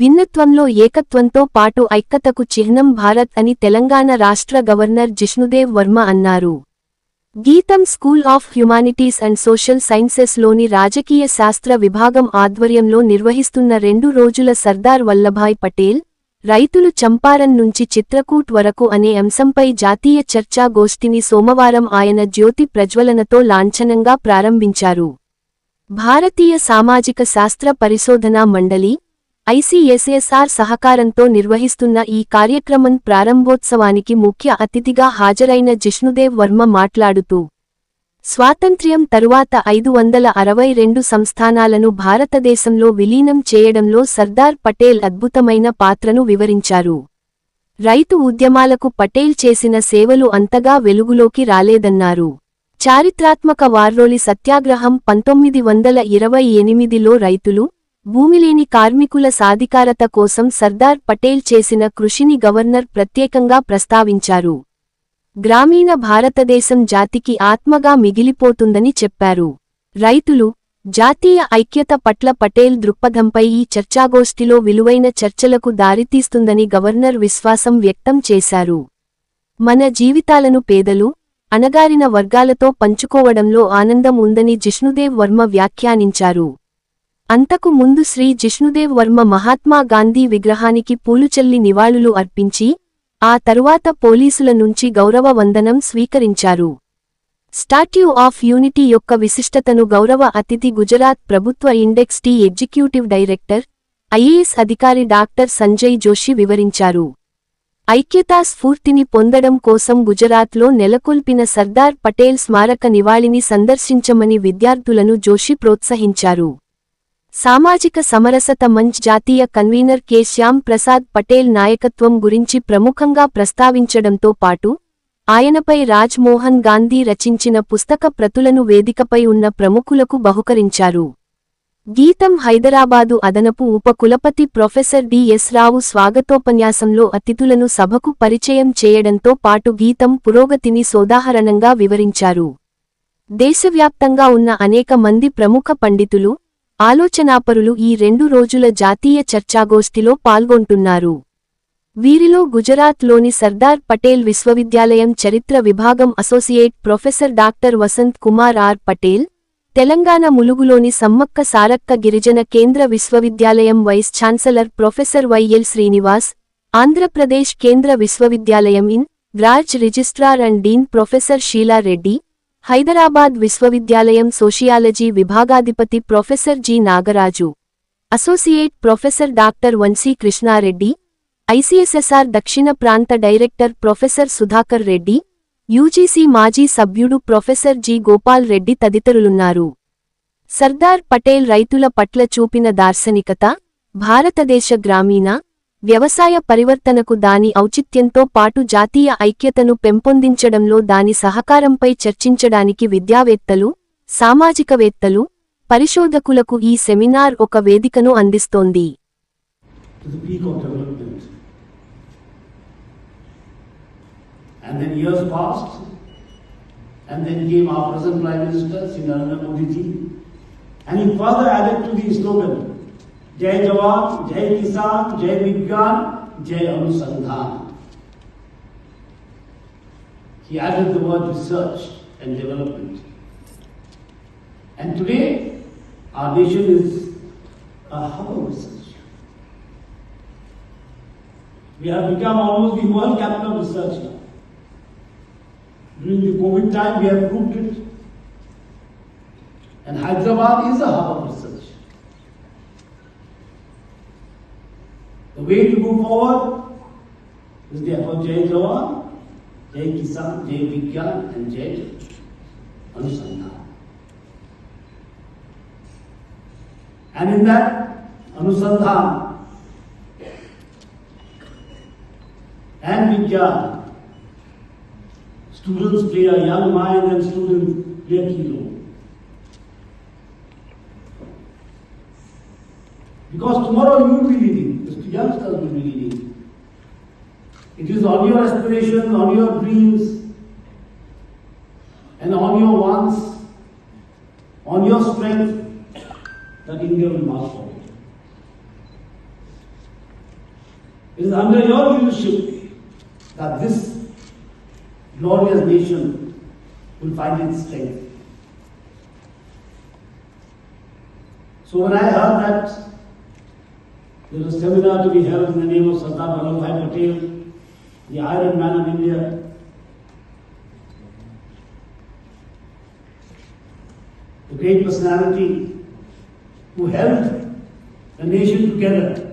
భిన్నత్వంలో ఏకత్వంతో పాటు ఐక్యతకు చిహ్నం భారత్ అని తెలంగాణ రాష్ట్ర గవర్నర్ జిష్ణుదేవ్ వర్మ అన్నారు. GITAM school of humanities and social సైన్సెస్లోని రాజకీయ శాస్త్ర విభాగం ఆధ్వర్యంలో నిర్వహిస్తున్న రెండు రోజుల సర్దార్ వల్లభాయ్ పటేల్ రైతులు చంపారన్ నుంచి చిత్రకూట్ వరకు అనే అంశంపై జాతీయ చర్చా గోష్ఠిని సోమవారం ఆయన జ్యోతి ప్రజ్వలనతో లాంఛనంగా ప్రారంభించారు. భారతీయ సామాజిక శాస్త్ర పరిశోధనా మండలి ఐసీఎస్ఎస్ఆర్ సహకారంతో నిర్వహిస్తున్న ఈ కార్యక్రమం ప్రారంభోత్సవానికి ముఖ్య అతిథిగా హాజరైన జిష్ణుదేవ్ వర్మ మాట్లాడుతూ స్వాతంత్ర్యం తరువాత ఐదు వందల అరవై రెండు సంస్థానాలను భారతదేశంలో విలీనం చేయడంలో సర్దార్ పటేల్ అద్భుతమైన పాత్రను వివరించారు. రైతు ఉద్యమాలకు పటేల్ చేసిన సేవలు అంతగా వెలుగులోకి రాలేదన్నారు. చారిత్రాత్మక వార్రోలి సత్యాగ్రహం పంతొమ్మిది వందల ఇరవై ఎనిమిదిలో రైతులు భూమిలేని కార్మికుల సాధికారత కోసం సర్దార్ పటేల్ చేసిన కృషిని గవర్నర్ ప్రత్యేకంగా ప్రస్తావించారు. గ్రామీణ భారతదేశం జాతికి ఆత్మగా మిగిలిపోతుందని చెప్పారు. రైతులు జాతీయ ఐక్యత పట్ల పటేల్ దృక్పథంపై ఈ చర్చాగోష్ఠిలో విలువైన చర్చలకు దారితీస్తుందని గవర్నర్ విశ్వాసం వ్యక్తం చేశారు. మన జీవితాలను పేదలు అణగారిన వర్గాలతో పంచుకోవడంలో ఆనందం ఉందని జిష్ణుదేవ్ వర్మ వ్యాఖ్యానించారు. అంతకు ముందు శ్రీ జిష్ణుదేవ్ వర్మ మహాత్మా గాంధీ విగ్రహానికి పూలుచల్లి నివాళులు అర్పించి ఆ తరువాత పోలీసుల నుంచి గౌరవ వందనం స్వీకరించారు. స్టాట్యూ ఆఫ్ యూనిటీ యొక్క విశిష్టతను గౌరవ అతిథి గుజరాత్ ప్రభుత్వ index T executive director IAS అధికారి డాక్టర్ సంజయ్ జోషి వివరించారు. ఐక్యతా స్ఫూర్తిని పొందడం కోసం గుజరాత్లో నెలకొల్పిన సర్దార్ పటేల్ స్మారక నివాళిని సందర్శించమని విద్యార్థులను జోషి ప్రోత్సహించారు. సామాజిక సమరసత మంచ్ జాతీయ కన్వీనర్ కె. శ్యామ్ ప్రసాద్ పటేల్ నాయకత్వం గురించి ప్రముఖంగా ప్రస్తావించడంతో పాటు ఆయనపై రాజ్ మోహన్ గాంధీ రచించిన పుస్తక ప్రతులను వేదికపై ఉన్న ప్రముఖులకు బహుకరించారు. గీతం హైదరాబాదు అదనపు ఉపకులపతి ప్రొఫెసర్ డిఎస్ రావు స్వాగతోపన్యాసంలో అతిథులను సభకు పరిచయం చేయడంతో పాటు గీతం పురోగతిని సోదాహరణంగా వివరించారు. దేశవ్యాప్తంగా ఉన్న అనేక మంది ప్రముఖ పండితులు ఆలోచనాపరులు ఈ రెండు రోజుల జాతీయ చర్చాగోష్ఠిలో పాల్గొంటున్నారు. వీరిలో గుజరాత్లోని సర్దార్ పటేల్ విశ్వవిద్యాలయం చరిత్ర విభాగం associate professor doctor Vasanth Kumar R Patel Telangana ములుగులోని Sammakka Sarakka గిరిజన కేంద్ర విశ్వవిద్యాలయం vice chancellor professor YL Srinivas Andhra Pradesh కేంద్ర విశ్వవిద్యాలయం in charge registrar and dean professor Sheela Reddy Hyderabad విశ్వవిద్యాలయం sociology విభాగాధిపతి professor G Nagaraju associate professor doctor Vamshi Krishna Reddy ICSSR దక్షిణ ప్రాంత director professor Sudhakar Reddy UGC మాజీ సభ్యుడు professor G Gopal Reddy తదితరులున్నారు. సర్దార్ పటేల్ రైతుల పట్ల చూపిన దార్శనికత భారతదేశ గ్రామీణ వ్యవసాయ పరివర్తనకు దాని ఔచిత్యంతో పాటు జాతీయ ఐక్యతను పెంపొందించడంలో దాని సహకారంపై చర్చించడానికి విద్యావేత్తలు సామాజికవేత్తలు పరిశోధకులకు ఈ సెమినార్ ఒక వేదికను అందిస్తోంది. Jai Jawan, Jai Kisan, Jai Vigyan, Jai Anusandhan. He added the word research and development. And today, our nation is a hub of research. We have become almost the world capital of research now. During the COVID time, we have proved it. And Hyderabad is a hub of research. Way to move forward is therefore Jai Jawan, Jai Kisan, Jai Vigyan, and Jai Anusandhan. And in that Anusandhan, and Vigyan. Students play a young mind and students play a key role. Because tomorrow you will be leading, the youngsters will be leading. It is on your aspirations, on your dreams, and on your wants, on your strength that India will march forward. It is under your leadership that this glorious nation will find its strength. So when I heard that there was a seminar to be held in the name of Sardar Vallabhbhai Patel, the Iron Man of India, the great personality who held the nation together,